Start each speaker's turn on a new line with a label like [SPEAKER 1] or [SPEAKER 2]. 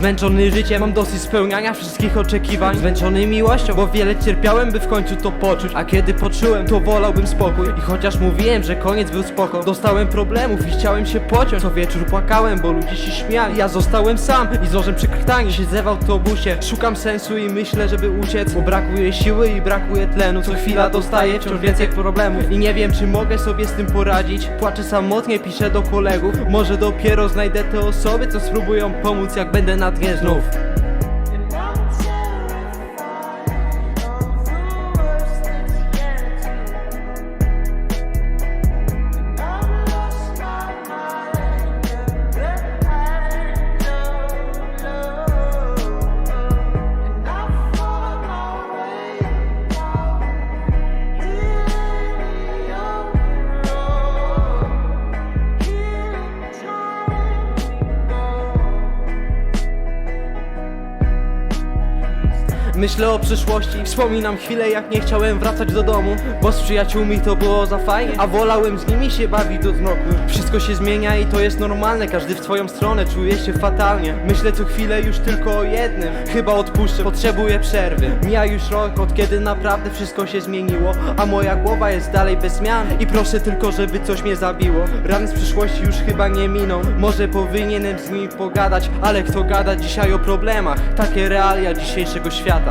[SPEAKER 1] Zmęczony życiem, mam dosyć spełniania wszystkich oczekiwań. Zmęczony miłością, bo wiele cierpiałem, by w końcu to poczuć. A kiedy poczułem, to wolałbym spokój. I chociaż mówiłem, że koniec był spoko Dostałem problemów i chciałem się pociąć. Co wieczór płakałem, bo ludzie się śmiali. Ja zostałem sam i z nożem przy krtani Siedzę w autobusie, szukam sensu i myślę, żeby uciec Bo brakuje siły i brakuje tlenu. Co chwila dostaję wciąż więcej problemów I nie wiem, czy mogę sobie z tym poradzić. Płaczę samotnie, piszę do kolegów. Może dopiero znajdę te osoby, co spróbują pomóc Jak będę na dnie znów Myślę o przyszłości, wspominam chwilę jak nie chciałem wracać do domu Bo z przyjaciółmi to było za fajnie, a wolałem z nimi się bawić do zmroku Wszystko się zmienia i to jest normalne, każdy w twoją stronę czuje się fatalnie. Myślę co chwilę już tylko o jednym, chyba odpuszczę, potrzebuję przerwy. Mija już rok od kiedy naprawdę wszystko się zmieniło A moja głowa jest dalej bez zmian. I proszę tylko żeby coś mnie zabiło. Rany z przyszłości już chyba nie miną. Może powinienem z nimi pogadać, ale kto gada dzisiaj o problemach? Takie realia dzisiejszego świata